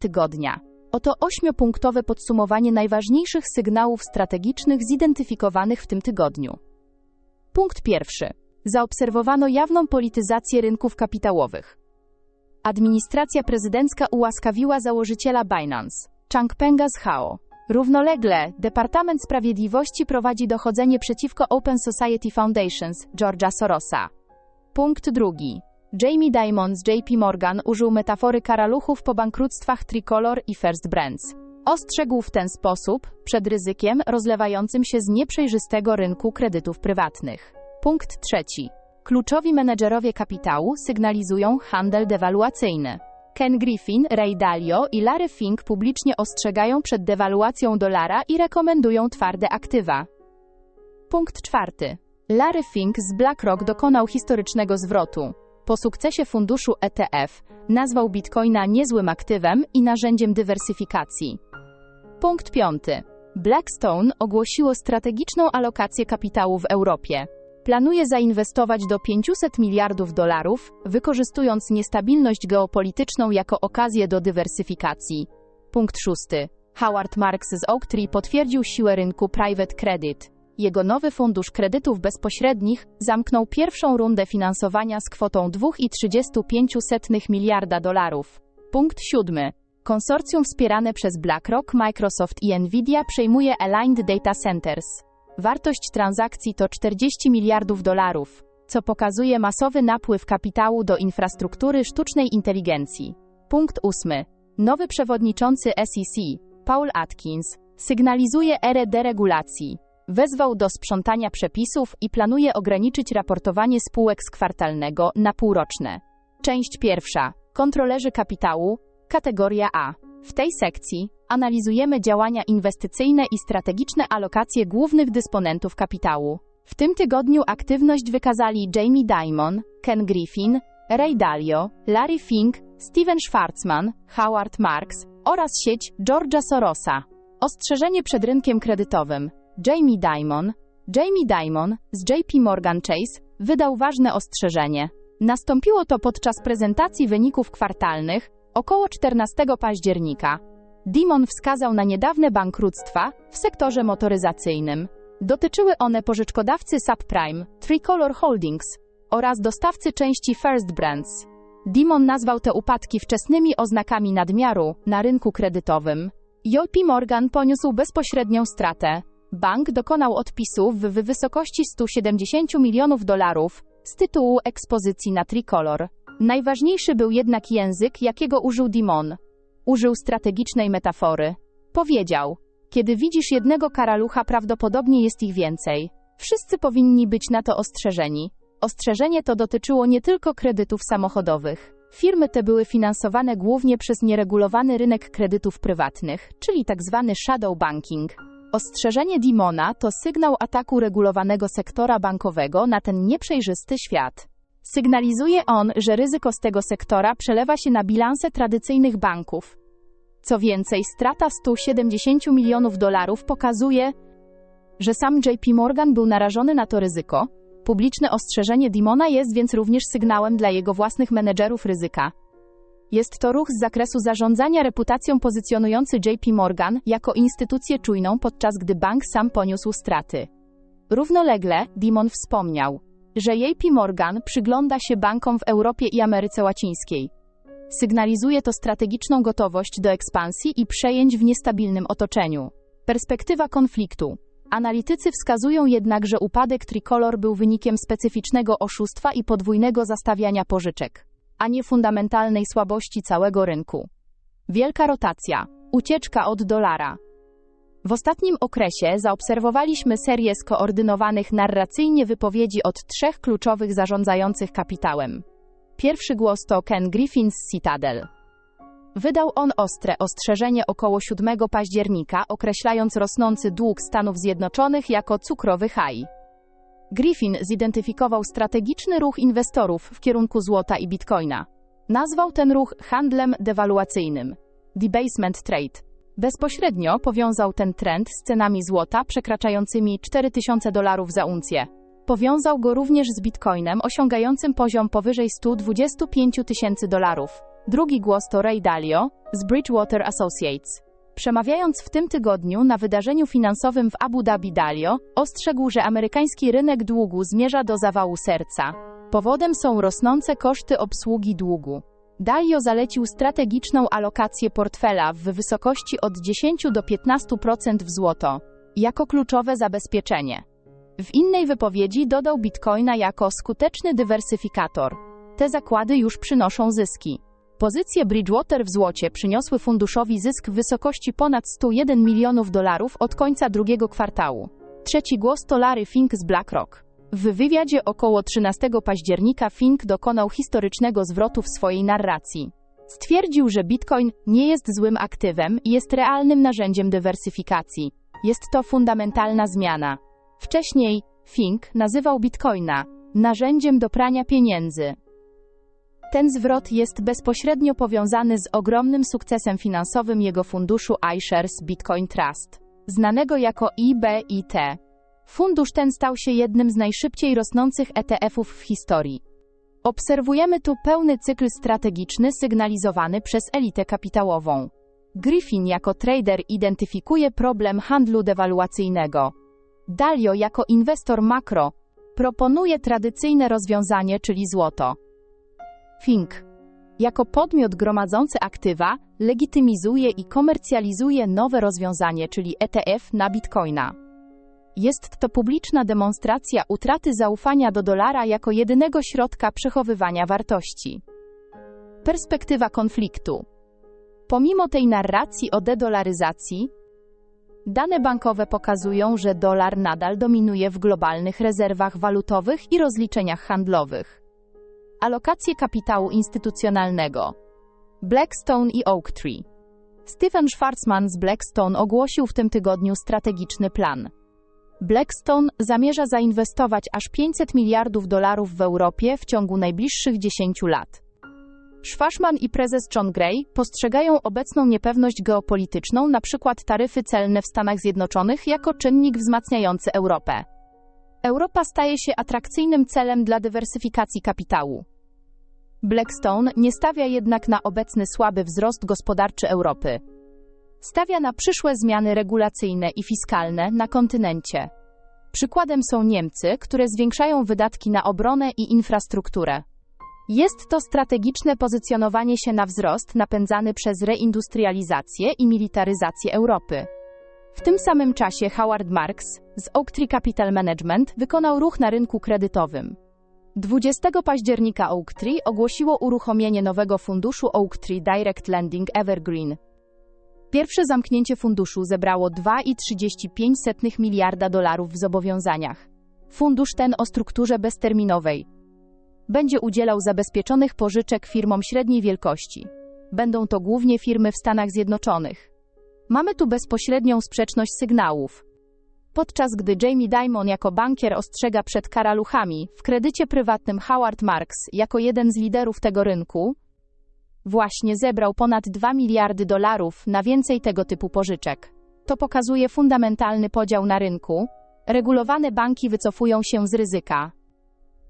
Tygodnia. Oto ośmiopunktowe podsumowanie najważniejszych sygnałów strategicznych zidentyfikowanych w tym tygodniu. Punkt pierwszy. Zaobserwowano jawną polityzację rynków kapitałowych. Administracja prezydencka ułaskawiła założyciela Binance, Changpenga z Hao. Równolegle, Departament Sprawiedliwości prowadzi dochodzenie przeciwko Open Society Foundations George'a Sorosa. Punkt drugi. Jamie Dimon z JP Morgan użył metafory karaluchów po bankructwach Tricolor i First Brands. Ostrzegł w ten sposób przed ryzykiem rozlewającym się z nieprzejrzystego rynku kredytów prywatnych. Punkt trzeci. Kluczowi menedżerowie kapitału sygnalizują handel dewaluacyjny. Ken Griffin, Ray Dalio i Larry Fink publicznie ostrzegają przed dewaluacją dolara i rekomendują twarde aktywa. Punkt czwarty. Larry Fink z BlackRock dokonał historycznego zwrotu. Po sukcesie funduszu ETF nazwał bitcoina niezłym aktywem i narzędziem dywersyfikacji. Punkt piąty. Blackstone ogłosiło strategiczną alokację kapitału w Europie. Planuje zainwestować do 500 miliardów dolarów, wykorzystując niestabilność geopolityczną jako okazję do dywersyfikacji. Punkt szósty. Howard Marks z Oaktree potwierdził siłę rynku private credit. Jego nowy fundusz kredytów bezpośrednich zamknął pierwszą rundę finansowania z kwotą 2,35 miliarda dolarów. Punkt siódmy. Konsorcjum wspierane przez BlackRock, Microsoft i Nvidia przejmuje Aligned Data Centers. Wartość transakcji to 40 miliardów dolarów, co pokazuje masowy napływ kapitału do infrastruktury sztucznej inteligencji. Punkt ósmy. Nowy przewodniczący SEC, Paul Atkins, sygnalizuje erę deregulacji. Wezwał do sprzątania przepisów i planuje ograniczyć raportowanie spółek z kwartalnego na półroczne. Część pierwsza. Kontrolerzy kapitału, kategoria A. W tej sekcji analizujemy działania inwestycyjne i strategiczne alokacje głównych dysponentów kapitału. W tym tygodniu aktywność wykazali Jamie Dimon, Ken Griffin, Ray Dalio, Larry Fink, Steven Schwarzman, Howard Marks oraz sieć George'a Sorosa. Ostrzeżenie przed rynkiem kredytowym. Jamie Dimon, Jamie Dimon z JP Morgan Chase wydał ważne ostrzeżenie. Nastąpiło to podczas prezentacji wyników kwartalnych około 14 października. Dimon wskazał na niedawne bankructwa w sektorze motoryzacyjnym. Dotyczyły one pożyczkodawcy subprime, Tricolor Holdings oraz dostawcy części First Brands. Dimon nazwał te upadki wczesnymi oznakami nadmiaru na rynku kredytowym. JP Morgan poniósł bezpośrednią stratę. Bank dokonał odpisów w wysokości 170 milionów dolarów z tytułu ekspozycji na Tricolor. Najważniejszy był jednak język, jakiego użył Dimon. Użył strategicznej metafory. Powiedział: Kiedy widzisz jednego karalucha, prawdopodobnie jest ich więcej. Wszyscy powinni być na to ostrzeżeni. Ostrzeżenie to dotyczyło nie tylko kredytów samochodowych. Firmy te były finansowane głównie przez nieregulowany rynek kredytów prywatnych, czyli tzw. shadow banking. Ostrzeżenie Dimona to sygnał ataku regulowanego sektora bankowego na ten nieprzejrzysty świat. Sygnalizuje on, że ryzyko z tego sektora przelewa się na bilanse tradycyjnych banków. Co więcej, strata 170 milionów dolarów pokazuje, że sam JP Morgan był narażony na to ryzyko. Publiczne ostrzeżenie Dimona jest więc również sygnałem dla jego własnych menedżerów ryzyka. Jest to ruch z zakresu zarządzania reputacją pozycjonujący JP Morgan jako instytucję czujną, podczas gdy bank sam poniósł straty. Równolegle, Dimon wspomniał, że JP Morgan przygląda się bankom w Europie i Ameryce Łacińskiej. Sygnalizuje to strategiczną gotowość do ekspansji i przejęć w niestabilnym otoczeniu. Perspektywa konfliktu. Analitycy wskazują jednak, że upadek Tricolor był wynikiem specyficznego oszustwa i podwójnego zastawiania pożyczek, a nie fundamentalnej słabości całego rynku. Wielka rotacja. Ucieczka od dolara. W ostatnim okresie zaobserwowaliśmy serię skoordynowanych narracyjnie wypowiedzi od trzech kluczowych zarządzających kapitałem. Pierwszy głos to Ken Griffin z Citadel. Wydał on ostre ostrzeżenie około 7 października, określając rosnący dług Stanów Zjednoczonych jako cukrowy haj. Griffin zidentyfikował strategiczny ruch inwestorów w kierunku złota i bitcoina. Nazwał ten ruch handlem dewaluacyjnym. Debasement Trade. Bezpośrednio powiązał ten trend z cenami złota przekraczającymi 4000 dolarów za uncję. Powiązał go również z bitcoinem osiągającym poziom powyżej 125 tysięcy dolarów. Drugi głos to Ray Dalio z Bridgewater Associates. Przemawiając w tym tygodniu na wydarzeniu finansowym w Abu Dhabi Dalio, ostrzegł, że amerykański rynek długu zmierza do zawału serca. Powodem są rosnące koszty obsługi długu. Dalio zalecił strategiczną alokację portfela w wysokości od 10 do 15% w złoto, jako kluczowe zabezpieczenie. W innej wypowiedzi dodał bitcoina jako skuteczny dywersyfikator. Te zakłady już przynoszą zyski. Pozycje Bridgewater w złocie przyniosły funduszowi zysk w wysokości ponad 101 milionów dolarów od końca drugiego kwartału. Trzeci głos to Larry Fink z BlackRock. W wywiadzie około 13 października Fink dokonał historycznego zwrotu w swojej narracji. Stwierdził, że Bitcoin nie jest złym aktywem i jest realnym narzędziem dywersyfikacji. Jest to fundamentalna zmiana. Wcześniej Fink nazywał Bitcoina narzędziem do prania pieniędzy. Ten zwrot jest bezpośrednio powiązany z ogromnym sukcesem finansowym jego funduszu iShares Bitcoin Trust, znanego jako IBIT. Fundusz ten stał się jednym z najszybciej rosnących ETF-ów w historii. Obserwujemy tu pełny cykl strategiczny sygnalizowany przez elitę kapitałową. Griffin jako trader identyfikuje problem handlu dewaluacyjnego. Dalio jako inwestor makro proponuje tradycyjne rozwiązanie, czyli złoto. Fink jako podmiot gromadzący aktywa legitymizuje i komercjalizuje nowe rozwiązanie, czyli ETF na bitcoina. Jest to publiczna demonstracja utraty zaufania do dolara jako jedynego środka przechowywania wartości. Perspektywa konfliktu. Pomimo tej narracji o dedolaryzacji, dane bankowe pokazują, że dolar nadal dominuje w globalnych rezerwach walutowych i rozliczeniach handlowych. Alokacje kapitału instytucjonalnego. Blackstone i Oaktree. Stephen Schwarzman z Blackstone ogłosił w tym tygodniu strategiczny plan. Blackstone zamierza zainwestować aż 500 miliardów dolarów w Europie w ciągu najbliższych 10 lat. Schwarzman i prezes John Gray postrzegają obecną niepewność geopolityczną, np. taryfy celne w Stanach Zjednoczonych, jako czynnik wzmacniający Europę. Europa staje się atrakcyjnym celem dla dywersyfikacji kapitału. Blackstone nie stawia jednak na obecny słaby wzrost gospodarczy Europy. Stawia na przyszłe zmiany regulacyjne i fiskalne na kontynencie. Przykładem są Niemcy, które zwiększają wydatki na obronę i infrastrukturę. Jest to strategiczne pozycjonowanie się na wzrost napędzany przez reindustrializację i militaryzację Europy. W tym samym czasie Howard Marks z Oaktree Capital Management wykonał ruch na rynku kredytowym. 20 października Oaktree ogłosiło uruchomienie nowego funduszu Oaktree Direct Lending Evergreen. Pierwsze zamknięcie funduszu zebrało 2,35 miliarda dolarów w zobowiązaniach. Fundusz ten o strukturze bezterminowej będzie udzielał zabezpieczonych pożyczek firmom średniej wielkości. Będą to głównie firmy w Stanach Zjednoczonych. Mamy tu bezpośrednią sprzeczność sygnałów. Podczas gdy Jamie Dimon jako bankier ostrzega przed karaluchami, w kredycie prywatnym Howard Marks jako jeden z liderów tego rynku, właśnie zebrał ponad 2 miliardy dolarów na więcej tego typu pożyczek. To pokazuje fundamentalny podział na rynku. Regulowane banki wycofują się z ryzyka.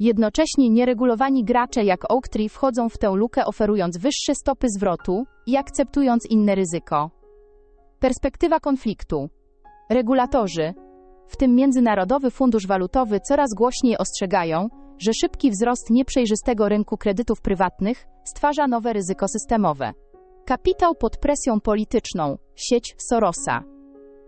Jednocześnie nieregulowani gracze jak Oaktree wchodzą w tę lukę oferując wyższe stopy zwrotu i akceptując inne ryzyko. Perspektywa konfliktu. Regulatorzy, w tym Międzynarodowy Fundusz Walutowy, coraz głośniej ostrzegają, że szybki wzrost nieprzejrzystego rynku kredytów prywatnych stwarza nowe ryzyko systemowe. Kapitał pod presją polityczną, sieć Sorosa.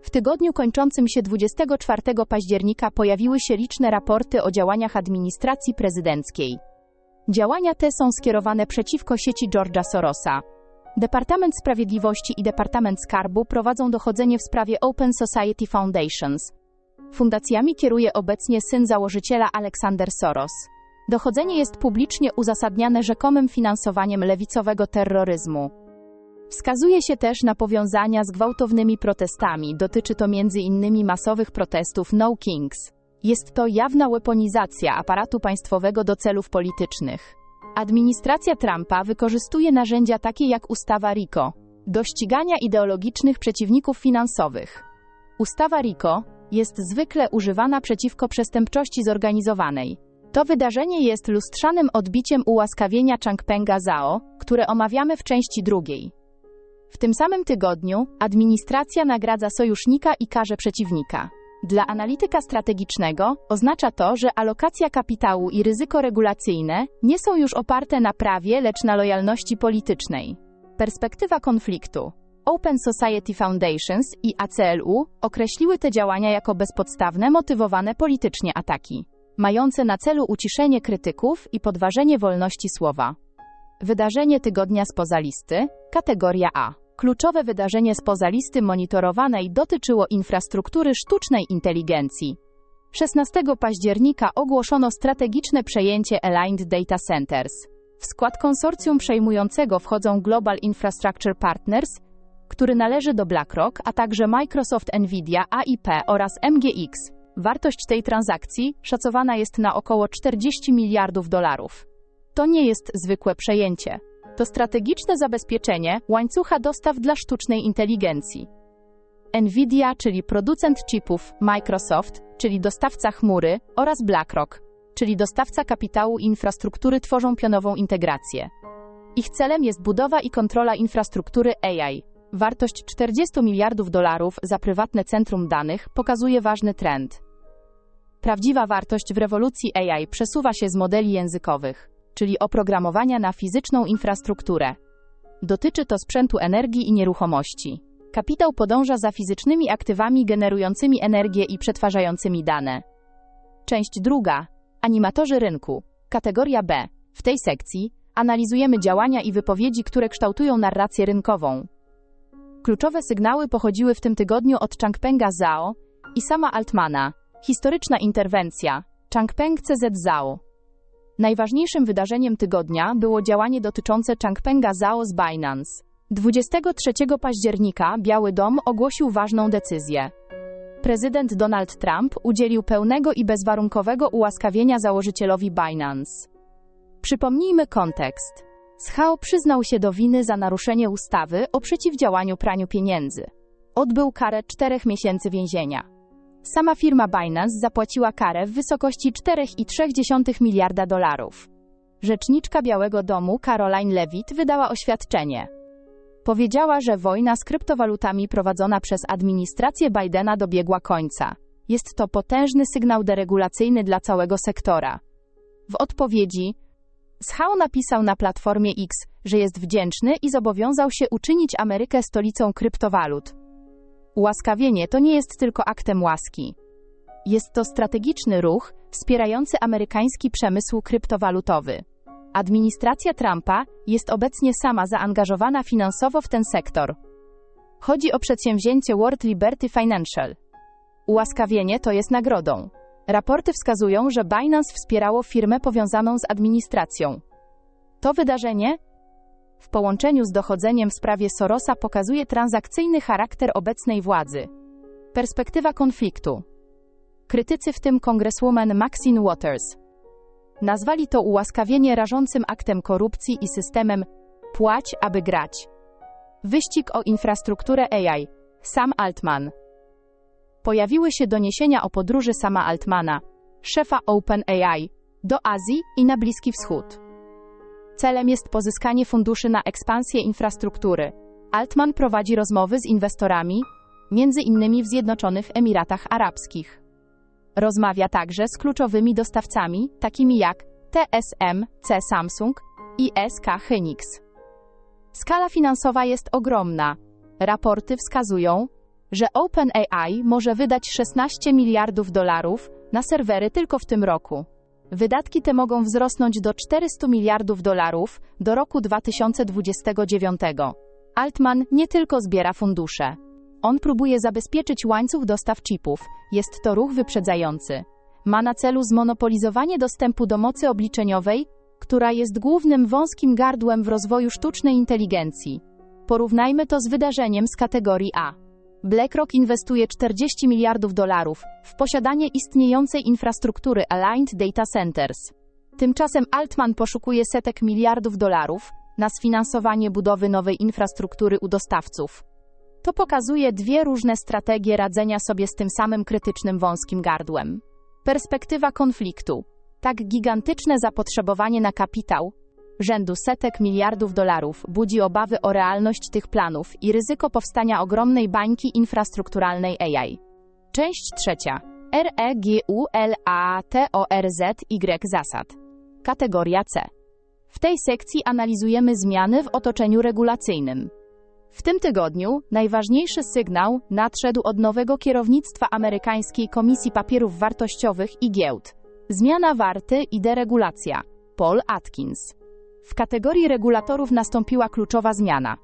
W tygodniu kończącym się 24 października pojawiły się liczne raporty o działaniach administracji prezydenckiej. Działania te są skierowane przeciwko sieci George'a Sorosa. Departament Sprawiedliwości i Departament Skarbu prowadzą dochodzenie w sprawie Open Society Foundations. Fundacjami kieruje obecnie syn założyciela Aleksander Soros. Dochodzenie jest publicznie uzasadniane rzekomym finansowaniem lewicowego terroryzmu. Wskazuje się też na powiązania z gwałtownymi protestami, dotyczy to m.in. masowych protestów No Kings. Jest to jawna weaponizacja aparatu państwowego do celów politycznych. Administracja Trumpa wykorzystuje narzędzia takie jak ustawa RICO do ścigania ideologicznych przeciwników finansowych. Ustawa RICO jest zwykle używana przeciwko przestępczości zorganizowanej, To wydarzenie jest lustrzanym odbiciem ułaskawienia Changpenga Zhao, które omawiamy w części drugiej. W tym samym tygodniu administracja nagradza sojusznika i karze przeciwnika. Dla analityka strategicznego oznacza to, że alokacja kapitału i ryzyko regulacyjne nie są już oparte na prawie, lecz na lojalności politycznej. Perspektywa konfliktu. Open Society Foundations i ACLU określiły te działania jako bezpodstawne, motywowane politycznie ataki, mające na celu uciszenie krytyków i podważenie wolności słowa. Wydarzenie tygodnia spoza listy, kategoria A. Kluczowe wydarzenie spoza listy monitorowanej dotyczyło infrastruktury sztucznej inteligencji. 16 października ogłoszono strategiczne przejęcie Aligned Data Centers. W skład konsorcjum przejmującego wchodzą Global Infrastructure Partners, który należy do BlackRock, a także Microsoft Nvidia, AIP oraz MGX. Wartość tej transakcji szacowana jest na około 40 miliardów dolarów. To nie jest zwykłe przejęcie. To strategiczne zabezpieczenie łańcucha dostaw dla sztucznej inteligencji. Nvidia, czyli producent chipów, Microsoft, czyli dostawca chmury, oraz BlackRock, czyli dostawca kapitału i infrastruktury tworzą pionową integrację. Ich celem jest budowa i kontrola infrastruktury AI. Wartość 40 miliardów dolarów za prywatne centrum danych pokazuje ważny trend. Prawdziwa wartość w rewolucji AI przesuwa się z modeli językowych czyli oprogramowania na fizyczną infrastrukturę. Dotyczy to sprzętu energii i nieruchomości. Kapitał podąża za fizycznymi aktywami generującymi energię i przetwarzającymi dane. Część druga. Animatorzy rynku. Kategoria B. W tej sekcji analizujemy działania i wypowiedzi, które kształtują narrację rynkową. Kluczowe sygnały pochodziły w tym tygodniu od Changpenga Zhao i sama Altmana. Historyczna interwencja. Changpeng CZ Zhao. Najważniejszym wydarzeniem tygodnia było działanie dotyczące Changpenga Zhao z Binance. 23 października Biały Dom ogłosił ważną decyzję. Prezydent Donald Trump udzielił pełnego i bezwarunkowego ułaskawienia założycielowi Binance. Przypomnijmy kontekst. Zhao przyznał się do winy za naruszenie ustawy o przeciwdziałaniu praniu pieniędzy. Odbył karę czterech miesięcy więzienia. Sama firma Binance zapłaciła karę w wysokości 4,3 miliarda dolarów. Rzeczniczka Białego Domu Caroline Levitt wydała oświadczenie. Powiedziała, że wojna z kryptowalutami prowadzona przez administrację Bidena dobiegła końca. Jest to potężny sygnał deregulacyjny dla całego sektora. W odpowiedzi Schał napisał na platformie X, że jest wdzięczny i zobowiązał się uczynić Amerykę stolicą kryptowalut. Ułaskawienie to nie jest tylko aktem łaski. Jest to strategiczny ruch wspierający amerykański przemysł kryptowalutowy. Administracja Trumpa jest obecnie sama zaangażowana finansowo w ten sektor. Chodzi o przedsięwzięcie World Liberty Financial. Ułaskawienie to jest nagrodą. Raporty wskazują, że Binance wspierało firmę powiązaną z administracją. To wydarzenie w połączeniu z dochodzeniem w sprawie Sorosa pokazuje transakcyjny charakter obecnej władzy. Perspektywa konfliktu. Krytycy, w tym kongreswoman Maxine Waters, nazwali to ułaskawienie rażącym aktem korupcji i systemem płać, aby grać. Wyścig o infrastrukturę AI. Sam Altman. Pojawiły się doniesienia o podróży sama Altmana, szefa OpenAI, do Azji i na Bliski Wschód. Celem jest pozyskanie funduszy na ekspansję infrastruktury. Altman prowadzi rozmowy z inwestorami, między innymi w Zjednoczonych Emiratach Arabskich. Rozmawia także z kluczowymi dostawcami, takimi jak TSMC Samsung i SK Hynix. Skala finansowa jest ogromna. Raporty wskazują, że OpenAI może wydać 16 miliardów dolarów na serwery tylko w tym roku. Wydatki te mogą wzrosnąć do 400 miliardów dolarów do roku 2029. Altman nie tylko zbiera fundusze. On próbuje zabezpieczyć łańcuch dostaw chipów. Jest to ruch wyprzedzający. Ma na celu zmonopolizowanie dostępu do mocy obliczeniowej, która jest głównym wąskim gardłem w rozwoju sztucznej inteligencji. Porównajmy to z wydarzeniem z kategorii A. BlackRock inwestuje 40 miliardów dolarów w posiadanie istniejącej infrastruktury Aligned Data Centers. Tymczasem Altman poszukuje setek miliardów dolarów na sfinansowanie budowy nowej infrastruktury u dostawców. To pokazuje dwie różne strategie radzenia sobie z tym samym krytycznym wąskim gardłem. Perspektywa konfliktu. Tak gigantyczne zapotrzebowanie na kapitał, rzędu setek miliardów dolarów, budzi obawy o realność tych planów i ryzyko powstania ogromnej bańki infrastrukturalnej AI. Część trzecia. REGULATORZY zasad. Kategoria C. W tej sekcji analizujemy zmiany w otoczeniu regulacyjnym. W tym tygodniu najważniejszy sygnał nadszedł od nowego kierownictwa amerykańskiej Komisji Papierów Wartościowych i Giełd. Zmiana warty i deregulacja. Paul Atkins. W kategorii regulatorów nastąpiła kluczowa zmiana.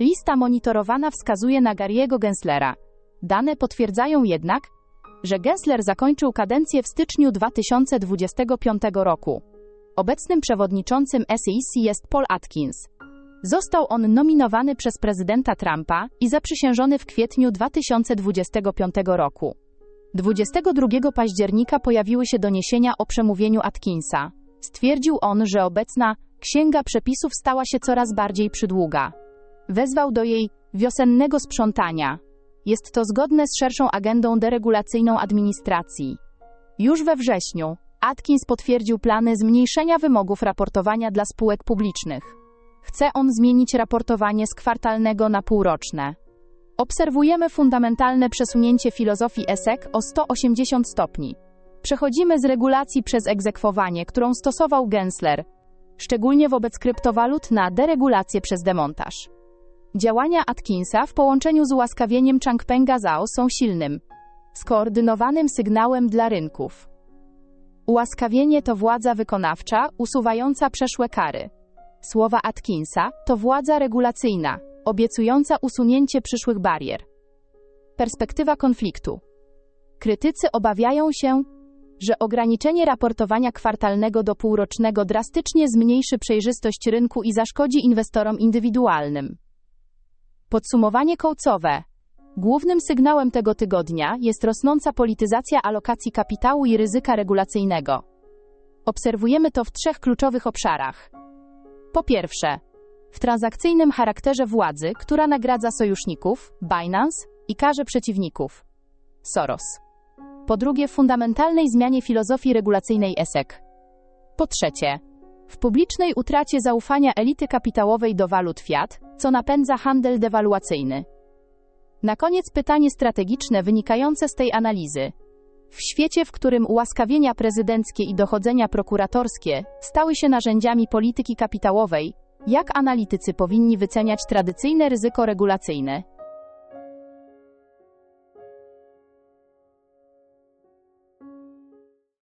Lista monitorowana wskazuje na Gary'ego Genslera. Dane potwierdzają jednak, że Gensler zakończył kadencję w styczniu 2025 roku. Obecnym przewodniczącym SEC jest Paul Atkins. Został on nominowany przez prezydenta Trumpa i zaprzysiężony w kwietniu 2025 roku. 22 października pojawiły się doniesienia o przemówieniu Atkinsa. Stwierdził on, że obecna księga przepisów stała się coraz bardziej przydługa. Wezwał do jej wiosennego sprzątania. Jest to zgodne z szerszą agendą deregulacyjną administracji. Już we wrześniu Atkins potwierdził plany zmniejszenia wymogów raportowania dla spółek publicznych. Chce on zmienić raportowanie z kwartalnego na półroczne. Obserwujemy fundamentalne przesunięcie filozofii ESEC o 180 stopni. Przechodzimy z regulacji przez egzekwowanie, którą stosował Gensler, szczególnie wobec kryptowalut, na deregulację przez demontaż. Działania Atkinsa w połączeniu z ułaskawieniem Changpenga Zhao są silnym, skoordynowanym sygnałem dla rynków. Ułaskawienie to władza wykonawcza usuwająca przeszłe kary. Słowa Atkinsa to władza regulacyjna, obiecująca usunięcie przyszłych barier. Perspektywa konfliktu. Krytycy obawiają się, że ograniczenie raportowania kwartalnego do półrocznego drastycznie zmniejszy przejrzystość rynku i zaszkodzi inwestorom indywidualnym. Podsumowanie kołcowe. Głównym sygnałem tego tygodnia jest rosnąca polityzacja alokacji kapitału i ryzyka regulacyjnego. Obserwujemy to w trzech kluczowych obszarach. Po pierwsze, w transakcyjnym charakterze władzy, która nagradza sojuszników, Binance, i karze przeciwników, Soros. Po drugie, fundamentalnej zmianie filozofii regulacyjnej ESEC. Po trzecie, w publicznej utracie zaufania elity kapitałowej do walut fiat, co napędza handel dewaluacyjny. Na koniec pytanie strategiczne wynikające z tej analizy. W świecie, w którym ułaskawienia prezydenckie i dochodzenia prokuratorskie stały się narzędziami polityki kapitałowej, jak analitycy powinni wyceniać tradycyjne ryzyko regulacyjne?